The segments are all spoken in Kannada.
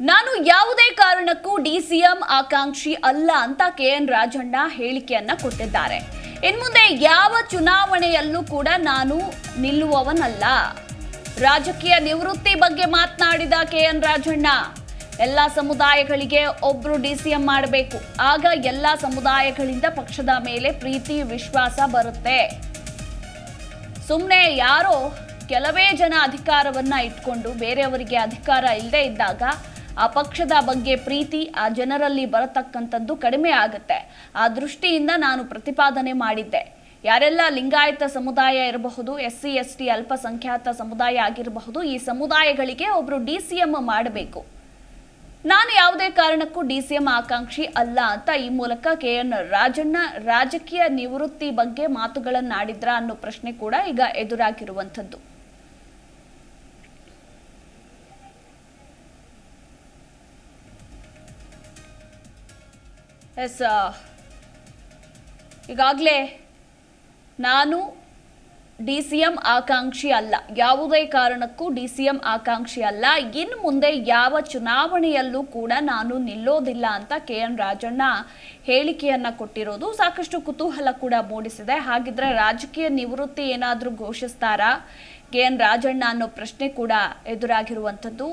ನಾನು ಯಾವುದೇ ಕಾರಣಕ್ಕೂ ಡಿಸಿಎಂ ಆಕಾಂಕ್ಷಿ ಅಲ್ಲ ಅಂತ ಕೆ ಎನ್ ರಾಜಣ್ಣ ಹೇಳಿಕೆಯನ್ನ ಕೊಟ್ಟಿದ್ದಾರೆ. ಇನ್ಮುಂದೆ ಯಾವ ಚುನಾವಣೆಯಲ್ಲೂ ಕೂಡ ನಾನು ನಿಲ್ಲುವವನಲ್ಲ. ರಾಜಕೀಯ ನಿವೃತ್ತಿ ಬಗ್ಗೆ ಮಾತನಾಡಿದ ಕೆ ಎನ್ ರಾಜಣ್ಣ, ಎಲ್ಲ ಸಮುದಾಯಗಳಿಗೆ ಒಬ್ರು ಡಿಸಿಎಂ ಮಾಡಬೇಕು. ಆಗ ಎಲ್ಲ ಸಮುದಾಯಗಳಿಂದ ಪಕ್ಷದ ಮೇಲೆ ಪ್ರೀತಿ, ವಿಶ್ವಾಸ ಬರುತ್ತೆ. ಸುಮ್ಮನೆ ಯಾರೋ ಕೆಲವೇ ಜನ ಅಧಿಕಾರವನ್ನ ಇಟ್ಕೊಂಡು ಬೇರೆಯವರಿಗೆ ಅಧಿಕಾರ ಇಲ್ಲದೆ ಇದ್ದಾಗ ಆ ಪಕ್ಷದ ಬಗ್ಗೆ ಪ್ರೀತಿ ಆ ಜನರಲ್ಲಿ ಬರತಕ್ಕಂಥದ್ದು ಕಡಿಮೆ ಆಗುತ್ತೆ. ಆ ದೃಷ್ಟಿಯಿಂದ ನಾನು ಪ್ರತಿಪಾದನೆ ಮಾಡಿದ್ದೆ. ಯಾರೆಲ್ಲ ಲಿಂಗಾಯತ ಸಮುದಾಯ ಇರಬಹುದು ಎಸ್ ಸಿ ಎಸ್ ಟಿ ಅಲ್ಪಸಂಖ್ಯಾತ ಸಮುದಾಯ ಆಗಿರಬಹುದು, ಈ ಸಮುದಾಯಗಳಿಗೆ ಒಬ್ರು ಡಿ ಸಿ ಎಂ ಮಾಡಬೇಕು. ನಾನು ಯಾವುದೇ ಕಾರಣಕ್ಕೂ ಡಿ ಸಿ ಎಂ ಆಕಾಂಕ್ಷಿ ಅಲ್ಲ ಅಂತ ಈ ಮೂಲಕ ಕೆ ಎನ್ ರಾಜಣ್ಣ ರಾಜಕೀಯ ನಿವೃತ್ತಿ ಬಗ್ಗೆ ಮಾತುಗಳನ್ನಾಡಿದ್ರ ಅನ್ನೋ ಪ್ರಶ್ನೆ ಕೂಡ ಈಗ ಎದುರಾಗಿರುವಂಥದ್ದು. ಎಸ್ ಈಗಾಗಲೇ ನಾನು ಡಿ ಸಿ ಎಂ ಆಕಾಂಕ್ಷಿ ಅಲ್ಲ. ಯಾವುದೇ ಕಾರಣಕ್ಕೂ ಡಿ ಸಿ ಎಂ ಆಕಾಂಕ್ಷಿ ಅಲ್ಲ. ಇನ್ನು ಮುಂದೆ ಯಾವ ಚುನಾವಣೆಯಲ್ಲೂ ಕೂಡ ನಾನು ನಿಲ್ಲೋದಿಲ್ಲ ಅಂತ ಕೆ ಎನ್ ರಾಜಣ್ಣ ಹೇಳಿಕೆಯನ್ನ ಕೊಟ್ಟಿರೋದು. ಸಾಕಷ್ಟು ಕುತೂಹಲ ಕೂಡ ಮೂಡಿಸಿದೆ. ಹಾಗಿದ್ರೆ ರಾಜಕೀಯ ನಿವೃತ್ತಿ ಏನಾದರೂ ಘೋಷಿಸ್ತಾರಾ ಕೆ ಎನ್ ರಾಜಣ್ಣ ಅನ್ನೋ ಪ್ರಶ್ನೆ ಕೂಡ ಎದುರಾಗಿರುವಂಥದ್ದು.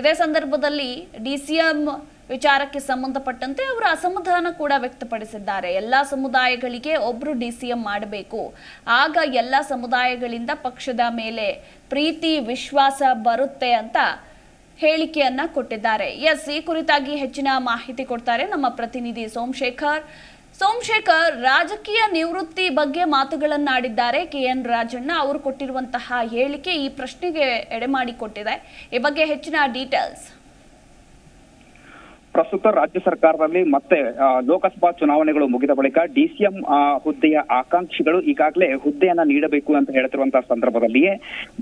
ಇದೇ ಸಂದರ್ಭದಲ್ಲಿ ಡಿ ಸಿ ಎಂ ವಿಚಾರಕ್ಕೆ ಸಂಬಂಧಪಟ್ಟಂತೆ ಅವರು ಅಸಮಾಧಾನ ಕೂಡ ವ್ಯಕ್ತಪಡಿಸಿದ್ದಾರೆ. ಎಲ್ಲ ಸಮುದಾಯಗಳಿಗೆ ಒಬ್ರು ಡಿ ಸಿ ಎಂ ಮಾಡಬೇಕು. ಆಗ ಎಲ್ಲ ಸಮುದಾಯಗಳಿಂದ ಪಕ್ಷದ ಮೇಲೆ ಪ್ರೀತಿ, ವಿಶ್ವಾಸ ಬರುತ್ತೆ ಅಂತ ಹೇಳಿಕೆಯನ್ನ ಕೊಟ್ಟಿದ್ದಾರೆ. ಎಸ್, ಈ ಕುರಿತಾಗಿ ಹೆಚ್ಚಿನ ಮಾಹಿತಿ ಕೊಡ್ತಾರೆ ನಮ್ಮ ಪ್ರತಿನಿಧಿ ಸೋಮಶೇಖರ್. ಸೋಮಶೇಖರ್, ರಾಜಕೀಯ ನಿವೃತ್ತಿ ಬಗ್ಗೆ ಮಾತುಗಳನ್ನಾಡಿದ್ದಾರೆ. ಕೆ ಎನ್ ರಾಜಣ್ಣ ಅವರು ಕೊಟ್ಟಿರುವಂತಹ ಹೇಳಿಕೆ ಈ ಪ್ರಶ್ನೆಗೆ ಎಡೆಮಾಡಿಕೊಟ್ಟಿದೆ ಈ ಬಗ್ಗೆ ಹೆಚ್ಚಿನ ಡೀಟೇಲ್ಸ್. ಪ್ರಸ್ತುತ ರಾಜ್ಯ ಸರ್ಕಾರದಲ್ಲಿ ಮತ್ತೆ ಲೋಕಸಭಾ ಚುನಾವಣೆಗಳು ಮುಗಿದ ಬಳಿಕ ಡಿಸಿಎಂ ಹುದ್ದೆಯ ಆಕಾಂಕ್ಷಿಗಳು ಈಗಾಗಲೇ ಹುದ್ದೆಯನ್ನ ನೀಡಬೇಕು ಅಂತ ಹೇಳ್ತಿರುವಂತಹ ಸಂದರ್ಭದಲ್ಲಿಯೇ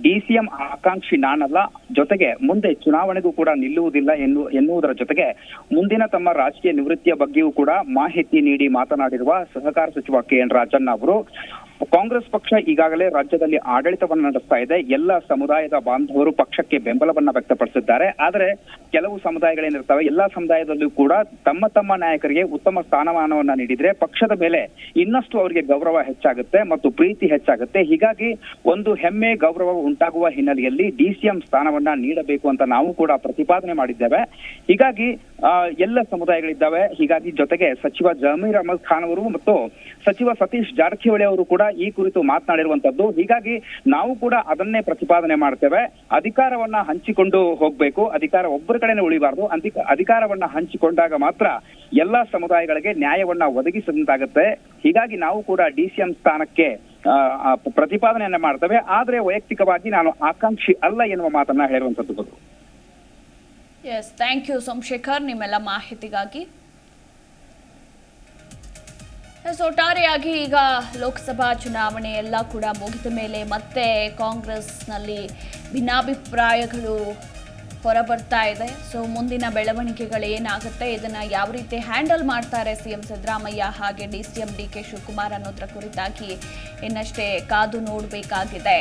ಡಿಸಿಎಂ ಆಕಾಂಕ್ಷಿ ನಾನಲ್ಲ, ಜೊತೆಗೆ ಮುಂದೆ ಚುನಾವಣೆಗೂ ಕೂಡ ನಿಲ್ಲುವುದಿಲ್ಲ ಎನ್ನು, ಎನ್ನುವುದರ ಜೊತೆಗೆ ಮುಂದಿನ ತಮ್ಮ ರಾಜಕೀಯ ನಿವೃತ್ತಿಯ ಬಗ್ಗೆಯೂ ಕೂಡ ಮಾಹಿತಿ ನೀಡಿ ಮಾತನಾಡಿರುವ ಸಹಕಾರ ಸಚಿವ ಕೆ ಎನ್ ರಾಜಣ್ಣ ಅವರು ಕಾಂಗ್ರೆಸ್ ಪಕ್ಷ ಈಗಾಗಲೇ ರಾಜ್ಯದಲ್ಲಿ ಆಡಳಿತವನ್ನು ನಡೆಸ್ತಾ ಇದೆ. ಎಲ್ಲ ಸಮುದಾಯದ ಬಾಂಧವರು ಪಕ್ಷಕ್ಕೆ ಬೆಂಬಲವನ್ನ ವ್ಯಕ್ತಪಡಿಸಿದ್ದಾರೆ. ಆದರೆ ಕೆಲವು ಸಮುದಾಯಗಳೇನಿರ್ತವೆ ಎಲ್ಲ ಸಮುದಾಯದಲ್ಲೂ ಕೂಡ ತಮ್ಮ ತಮ್ಮ ನಾಯಕರಿಗೆ ಉತ್ತಮ ಸ್ಥಾನಮಾನವನ್ನ ನೀಡಿದ್ರೆ ಪಕ್ಷದ ಮೇಲೆ ಇನ್ನಷ್ಟು ಅವರಿಗೆ ಗೌರವ ಹೆಚ್ಚಾಗುತ್ತೆ ಮತ್ತು ಪ್ರೀತಿ ಹೆಚ್ಚಾಗುತ್ತೆ. ಹೀಗಾಗಿ ಒಂದು ಹೆಮ್ಮೆ, ಗೌರವ ಉಂಟಾಗುವ ಹಿನ್ನೆಲೆಯಲ್ಲಿ ಡಿಸಿಎಂ ಸ್ಥಾನವನ್ನ ನೀಡಬೇಕು ಅಂತ ನಾವು ಕೂಡ ಪ್ರತಿಪಾದನೆ ಮಾಡಿದ್ದೇವೆ. ಹೀಗಾಗಿ ಎಲ್ಲ ಸಮುದಾಯಗಳಿದ್ದಾವೆ. ಹೀಗಾಗಿ ಜೊತೆಗೆ ಸಚಿವ ಜಮೀರ್ ಅಹಮದ್ ಖಾನ್ ಅವರು ಮತ್ತು ಸಚಿವ ಸತೀಶ್ ಜಾರಕಿಹೊಳಿ ಅವರು ಕೂಡ ಈ ಕುರಿತು ಮಾತನಾಡಿರುವಂತದ್ದು. ಹೀಗಾಗಿ ನಾವು ಕೂಡ ಅದನ್ನೇ ಪ್ರತಿಪಾದನೆ ಮಾಡ್ತೇವೆ. ಅಧಿಕಾರವನ್ನ ಹಂಚಿಕೊಂಡು ಹೋಗ್ಬೇಕು. ಅಧಿಕಾರ ಒಬ್ಬರ ಕಡೆನೇ ಉಳಿಬಾರ್ದು. ಅಧಿಕ ಅಧಿಕಾರವನ್ನ ಹಂಚಿಕೊಂಡಾಗ ಮಾತ್ರ ಎಲ್ಲಾ ಸಮುದಾಯಗಳಿಗೆ ನ್ಯಾಯವನ್ನ ಒದಗಿಸಿದಂತಾಗುತ್ತೆ. ಹೀಗಾಗಿ ನಾವು ಕೂಡ ಡಿಸಿಎಂ ಸ್ಥಾನಕ್ಕೆ ಪ್ರತಿಪಾದನೆಯನ್ನ ಮಾಡ್ತೇವೆ. ಆದ್ರೆ ವೈಯಕ್ತಿಕವಾಗಿ ನಾನು ಆಕಾಂಕ್ಷಿ ಅಲ್ಲ ಎನ್ನುವ ಮಾತನ್ನ ಹೇಳುವಂತದ್ದು. ಎಸ್ ಥ್ಯಾಂಕ್ ಯು ಸೋಮಶೇಖರ್ ನಿಮ್ಮೆಲ್ಲ ಮಾಹಿತಿಗಾಗಿ. ಎಸ್ ಒಟ್ಟಾರೆಯಾಗಿ ಈಗ ಲೋಕಸಭಾ ಚುನಾವಣೆ ಎಲ್ಲ ಕೂಡ ಮುಗಿದ ಮೇಲೆ ಮತ್ತೆ ಕಾಂಗ್ರೆಸ್ನಲ್ಲಿ ಭಿನ್ನಾಭಿಪ್ರಾಯಗಳು ಹೊರಬರ್ತಾ ಇದೆ. ಸೊ ಮುಂದಿನ ಬೆಳವಣಿಗೆಗಳು ಏನಾಗುತ್ತೆ, ಇದನ್ನು ಯಾವ ರೀತಿ ಹ್ಯಾಂಡಲ್ ಮಾಡ್ತಾರೆ ಸಿ ಎಂ ಸಿದ್ದರಾಮಯ್ಯ ಹಾಗೆ D C M D K Shivakumar ಅನ್ನೋದ್ರ ಕುರಿತಾಗಿ ಇನ್ನಷ್ಟೇ ಕಾದು ನೋಡಬೇಕಾಗಿದೆ.